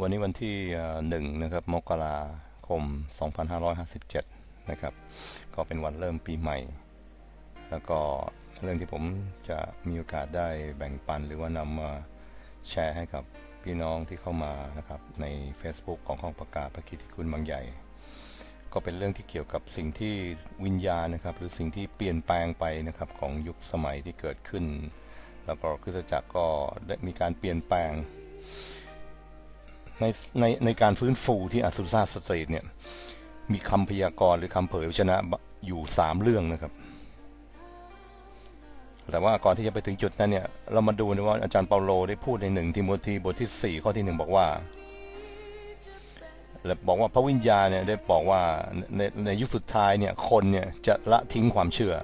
วันนี้วันที่หนึ่งนะครับมกราคม 2557 นะครับ ก็เป็นวันเริ่มปีใหม่ แล้วก็เรื่องที่ผมจะมีโอกาสได้แบ่งปันหรือว่านำมาแชร์ให้กับพี่น้องที่เข้ามานะครับใน Facebook ของห้องประกาศพระกิติคุณบางใหญ่ ก็เป็นเรื่องที่เกี่ยวกับสิ่งที่วิญญาณนะครับ หรือสิ่งที่เปลี่ยนแปลงไปนะครับของยุคสมัยที่เกิดขึ้น แล้วก็คริสตจักรก็ได้มีการเปลี่ยนแปลง ในในในการฟื้นฟูที่อัสุซาสเตทเนี่ยมีคำพยากรณ์หรือคำเผยชนะอยู่สามเรื่องนะครับ แต่ว่าก่อนที่จะไปถึงจุดนั้นเนี่ย เรามาดูนะว่าอาจารย์เปาโลได้พูดในหนึ่งทิโมธีบทที่สี่ข้อที่หนึ่งบอกว่าและบอกว่าพระวิญญาณเนี่ยได้บอกว่าในในยุคสุดท้ายเนี่ยคนเนี่ยจะละทิ้งความเชื่อ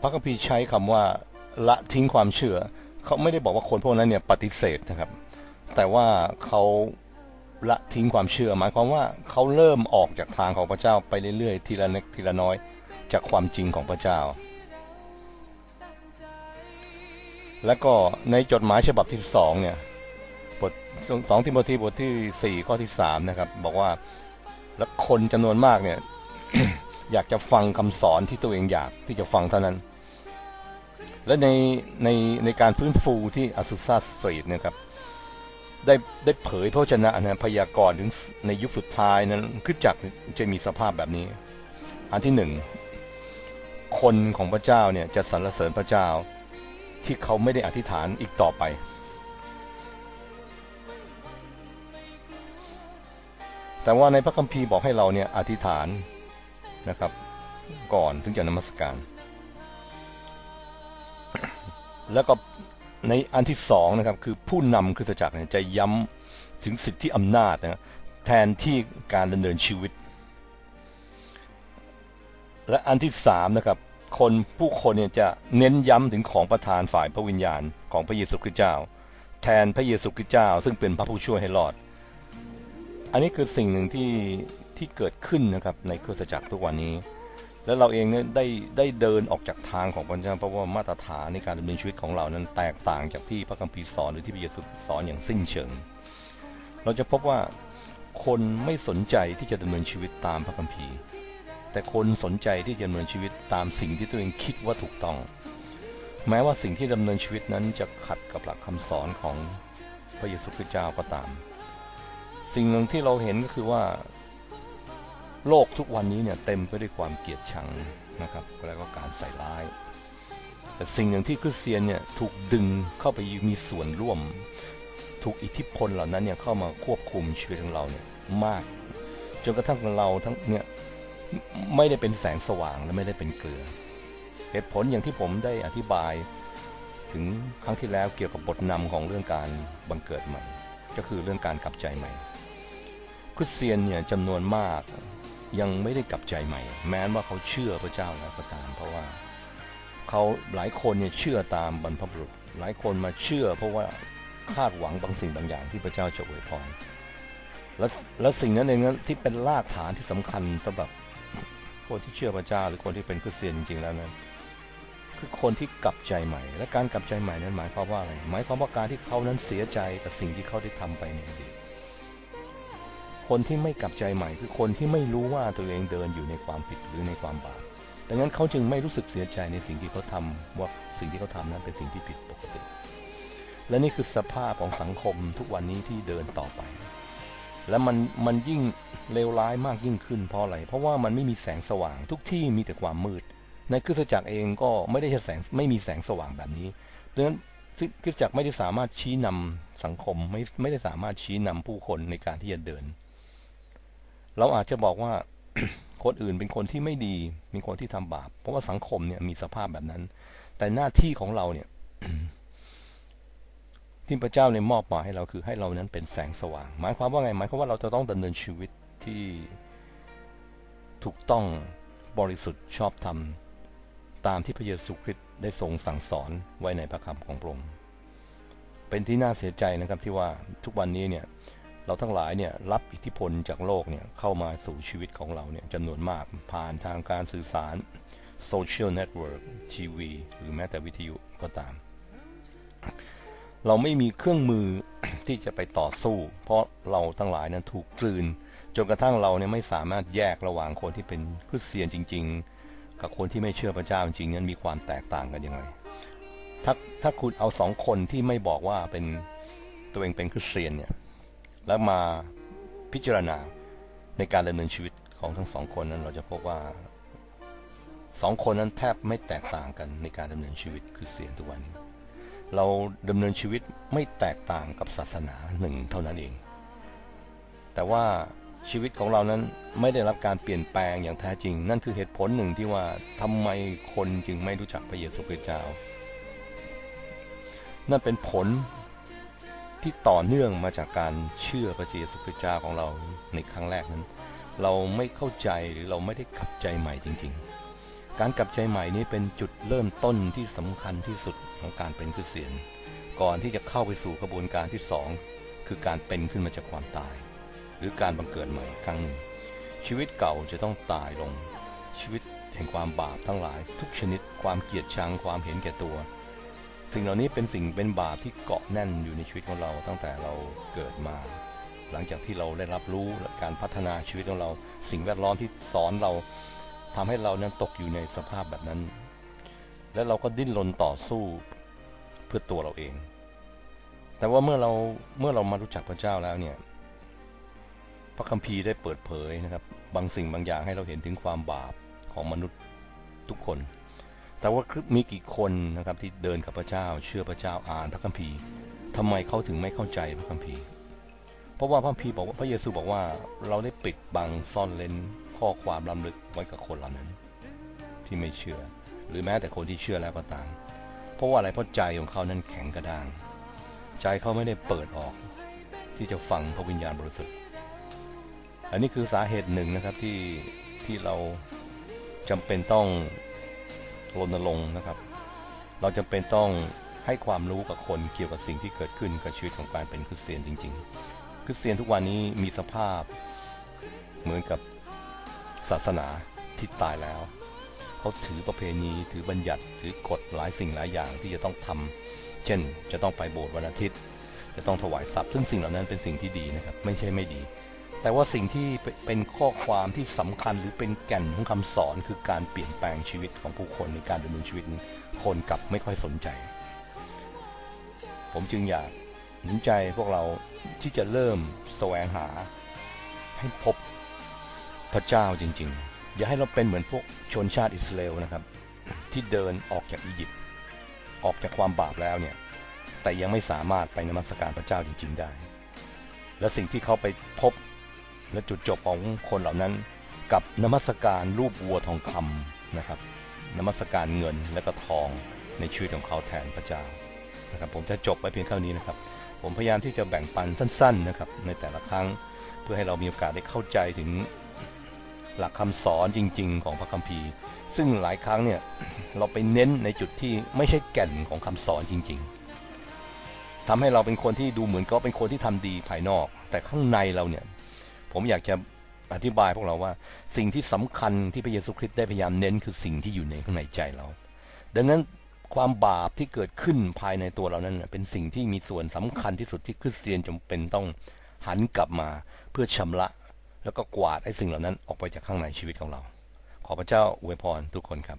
พระคัมภีร์ใช้คำว่าละทิ้งความเชื่อ เขาไม่ได้บอกว่าคนพวกนั้นเนี่ยปฏิเสธนะครับ แต่ว่าเขาละทิ้งความเชื่อ หมายความว่าเขาเริ่มออกจากทางของพระเจ้าไปเรื่อยๆ ทีละเล็กทีละน้อยจากความจริงของพระเจ้า และก็ในจดหมายฉบับที่สองเนี่ยบทสองทิโมธีบทที่สี่ข้อที่สามนะครับ บอกว่าแล้วคนจำนวนมากเนี่ยอยากจะฟังคำสอนที่ตัวเองอยากที่จะฟังเท่านั้น และในในในการฟื้นฟูที่อสุซาสตรีทนะครับ ได้ได้เผยพระชนะนะพยากรณ์ถึงในยุคสุดท้ายนั้นคือจักจะมีสภาพแบบนี้ อันที่หนึ่งคนของพระเจ้าเนี่ยจะสรรเสริญพระเจ้าที่เขาไม่ได้อธิษฐานอีกต่อไป แต่ว่าในพระคัมภีร์บอกให้เราเนี่ยอธิษฐานนะครับ ก่อนถึงจะนมัสการ แล้วก็ ในอันที่สองนะครับคือผู้นำคือจักรจะย้ำถึงสิทธิอำนาจนะแทนที่การดำเนินชีวิต และอันที่สามนะครับคนผู้คนเนี่ยจะเน้นย้ำถึงของประทานฝ่ายพระวิญญาณของพระเยซูคริสต์เจ้า แทนพระเยซูคริสต์เจ้า ซึ่งเป็นพระผู้ช่วยให้รอด อันนี้คือสิ่งหนึ่งที่ที่เกิดขึ้นนะครับในคริสตจักรทุกวันนี้ แล้วเราเองเนี่ยได้ได้เดินออกจากทางของพระเจ้าเพราะว่ามาตรฐานในการดำเนินชีวิตของเรานั้นแตกต่างจากที่พระคัมภีร์สอนหรือที่พระเยซูสอนอย่างสิ้นเชิง เราจะพบว่าคนไม่สนใจที่จะดำเนินชีวิตตามพระคัมภีร์ แต่คนสนใจที่จะดำเนินชีวิตตามสิ่งที่ตัวเองคิดว่าถูกต้อง แม้ว่าสิ่งที่ดำเนินชีวิตนั้นจะขัดกับหลักคำสอนของพระเยซูคริสต์เจ้าก็ตาม สิ่งหนึ่งที่เราเห็นก็คือว่า โลกทุกวันนี้เนี่ยเต็มไปด้วยความเกลียดชังนะครับแล้วก็การใส่ร้าย แต่สิ่งหนึ่งที่คริสเตียนเนี่ยถูกดึงเข้าไปมีส่วนร่วม ถูกอิทธิพลเหล่านั้นเนี่ยเข้ามาควบคุมชีวิตของเราเนี่ยมาก จนกระทั่งเราทั้งเนี่ยไม่ได้เป็นแสงสว่างและไม่ได้เป็นเกลือ เหตุผลอย่างที่ผมได้อธิบาย ถึงครั้งที่แล้วเกี่ยวกับบทนำของเรื่องการบังเกิดใหม่ ก็คือเรื่องการกลับใจใหม่คริสเตียนเนี่ยจำนวนมาก ยังไม่ได้กลับใจใหม่ แม้ว่าเขาเชื่อพระเจ้าแล้วก็ตาม เพราะว่าเขาหลายคนเนี่ยเชื่อตามบรรพบุรุษ หลายคนมาเชื่อ เพราะว่าคาดหวังบางสิ่งบางอย่างที่พระเจ้าจะอวยพรและและสิ่งนั้นเองนั้นที่เป็นรากฐานที่สำคัญสำหรับคนที่เชื่อพระเจ้าหรือคนที่เป็นคริสเตียนจริงๆแล้วนั้นคือคนที่กลับใจใหม่ และการกลับใจใหม่นั้นหมายความว่าอะไร หมายความว่าการที่เขานั้นเสียใจกับสิ่งที่เขาได้ทำไปในอดีต คนที่ไม่กลับใจใหม่คือคนที่ไม่รู้ว่าตัวเองเดินอยู่ในความผิดหรือในความบาปดังนั้นเขาจึงไม่รู้สึกเสียใจในสิ่งที่เขาทำว่าสิ่งที่เขาทำนั้นเป็นสิ่งที่ผิดปกติ และนี่คือสภาพของสังคมทุกวันนี้ที่เดินต่อไป และมันมันยิ่งเลวร้ายมากยิ่งขึ้นเพราะอะไร เพราะว่ามันไม่มีแสงสว่างทุกที่มีแต่ความมืด ในคริสตจักรเองก็ไม่ได้ใช้แสงไม่มีแสงสว่างแบบนี้ดังนั้นคริสตจักรไม่ได้สามารถชี้นำสังคมไม่ไม่ได้สามารถชี้นำผู้คนในการที่จะเดิน เราอาจจะบอกว่าคนอื่นเป็นคนที่ไม่ดี มีคนที่ทำบาป เพราะว่าสังคมเนี่ยมีสภาพแบบนั้น แต่หน้าที่ของเราเนี่ย ที่พระเจ้าในมอบหมายให้เราคือให้เรานั้นเป็นแสงสว่าง หมายความว่าไง หมายความว่าเราจะต้องดำเนินชีวิตที่ถูกต้องบริสุทธิ์ชอบธรรม ตามที่พระเยซูคริสต์ได้ทรงสั่งสอนไว้ในพระคำของพระองค์เป็นที่น่าเสียใจนะครับที่ว่าทุกวันนี้เนี่ย เราทั้งหลายเนี่ยรับอิทธิพลจากโลกเนี่ยเข้ามาสู่ชีวิตของเราเนี่ยจำนวนมากผ่านทางการสื่อสารโซเชียลเน็ตเวิร์กทีวีหรือแม้แต่วิทยุก็ตาม เราไม่มีเครื่องมือที่จะไปต่อสู้ เพราะเราทั้งหลายนั้นถูกกลืน จนกระทั่งเราเนี่ยไม่สามารถแยกระหว่างคนที่เป็นคริสเตียนจริง ๆ กับคนที่ไม่เชื่อพระเจ้าจริงๆนั้นมีความแตกต่างกันยังไงถ้าถ้าคุณเอาสองคนที่ไม่บอกว่าเป็นตัวเองเป็นคริสเตียนเนี่ย แล้วมาพิจารณาในการดำเนินชีวิตของทั้งสองคนนั้นเราจะพบว่าสองคนนั้นแทบไม่แตกต่างกันในการดำเนินชีวิตคริสเตียนทุกวันนี้ เราดำเนินชีวิตไม่แตกต่างกับศาสนาหนึ่งเท่านั้นเอง แต่ว่าชีวิตของเรานั้นไม่ได้รับการเปลี่ยนแปลงอย่างแท้จริง นั่นคือเหตุผลหนึ่งที่ว่าทำไมคนจึงไม่รู้จักพระเยซูคริสต์เจ้า นั่นเป็นผล ที่ต่อเนื่องมาจากการเชื่อพระเยซูคริสต์เจ้าของเราในครั้งแรกนั้น เราไม่เข้าใจหรือเราไม่ได้กลับใจใหม่จริง ๆ การกลับใจใหม่นี้เป็นจุดเริ่มต้นที่สำคัญที่สุดของการเป็นคริสเตียน ก่อนที่จะเข้าไปสู่กระบวนการที่สองคือการเป็นขึ้นมาจากความตาย หรือการบังเกิดใหม่ครั้งหนึ่งชีวิตเก่าจะต้องตายลง ชีวิตแห่งความบาปทั้งหลาย ทุกชนิดความเกลียดชังความเห็นแก่ตัว สิ่งเหล่านี้เป็นสิ่งเป็นบาปที่เกาะแน่นอยู่ในชีวิตของเราตั้งแต่เราเกิดมา หลังจากที่เราได้รับรู้และการพัฒนาชีวิตของเรา สิ่งแวดล้อมที่สอนเราทำให้เรานั้นตกอยู่ในสภาพแบบนั้น และเราก็ดิ้นรนต่อสู้เพื่อตัวเราเอง แต่ว่าเมื่อเราเมื่อเรามารู้จักพระเจ้าแล้วเนี่ย พระคัมภีร์ได้เปิดเผยนะครับ บางสิ่งบางอย่างให้เราเห็นถึงความบาปของมนุษย์ทุกคน แต่ว่ามีกี่คนนะครับที่เดินกับพระเจ้า เชื่อพระเจ้าอ่านพระคัมภีร์ทำไมเขาถึงไม่เข้าใจพระคัมภีร์ เพราะว่าพระคัมภีร์บอกว่าพระเยซูบอกว่าเราได้ปิดบังซ่อนเลนข้อความล้ำลึกไว้กับคนเหล่านั้น ที่ไม่เชื่อ หรือแม้แต่คนที่เชื่อแล้วก็ตามเพราะว่าอะไรเพราะใจของเขานั้นแข็งกระด้าง ใจเขาไม่ได้เปิดออก ที่จะฟังพระวิญญาณบริสุทธิ์อันนี้คือสาเหตุหนึ่งนะครับที่ที่เราจำเป็นต้อง รณรงค์นะครับ เราจำเป็นต้องให้ความรู้กับคนเกี่ยวกับสิ่งที่เกิดขึ้นกับชีวิตของการเป็นคริสเตียนจริง ๆ คริสเตียนทุกวันนี้มีสภาพเหมือนกับศาสนาที่ตายแล้ว เขาถือประเพณีถือบัญญัติถือกฎหลายสิ่งหลายอย่างที่จะต้องทำเช่น จะต้องไปโบสถ์วันอาทิตย์ จะต้องถวายทรัพย์ซึ่งสิ่งเหล่านั้นเป็นสิ่งที่ดีนะครับ ไม่ใช่ไม่ดี แต่ว่าสิ่งที่เป็นข้อความที่สำคัญหรือเป็นแก่นของคำสอนคือการเปลี่ยนแปลงชีวิตของผู้คนในการดำเนินชีวิตนี้คนกลับไม่ค่อยสนใจ ผมจึงอยากหนุนใจพวกเราที่จะเริ่มแสวงหา ให้พบพระเจ้าจริง ๆ อย่าให้เราเป็นเหมือนพวกชนชาติอิสราเอลนะครับ ที่เดินออกจากอียิปต์ออกจากความบาปแล้วเนี่ยแต่ยังไม่สามารถไปนมัสการพระเจ้าจริง ๆ ได้ และสิ่งที่เขาไปพบ และจุดจบของคนเหล่านั้น กับนมัสการรูปวัวทองคำนะครับนมัสการเงินและก็ทองในชีวิตของเขาแทนพระเจ้านะครับผมจะจบไปเพียงเท่านี้นะครับ ผมพยายามที่จะแบ่งปันสั้นๆนะครับในแต่ละครั้งเพื่อให้เรามีโอกาสได้เข้าใจถึงหลักคำสอนจริง ๆ ของพระคัมภีร์ ซึ่งหลายครั้งเนี่ยเราไปเน้นในจุดที่ไม่ใช่แก่นของคำสอนจริง ๆทำให้เราเป็นคนที่ดูเหมือนก็เป็นคนที่ทำดีภายนอก แต่ข้างในเราเนี่ย ผมอยากจะอธิบายพวกเราว่า สิ่งที่สำคัญที่พระเยซูคริสต์ได้พยายามเน้นคือสิ่งที่อยู่ในข้างในใจเรา ดังนั้นความบาปที่เกิดขึ้นภายในตัวเรานั้นเป็นสิ่งที่มีส่วนสำคัญที่สุดที่คริสเตียนจำเป็นต้องหันกลับมาเพื่อชำระ แล้วก็กวาดไอ้สิ่งเหล่านั้นออกไปจากข้างในชีวิตของเรา ขอพระเจ้าอวยพรทุกคนครับ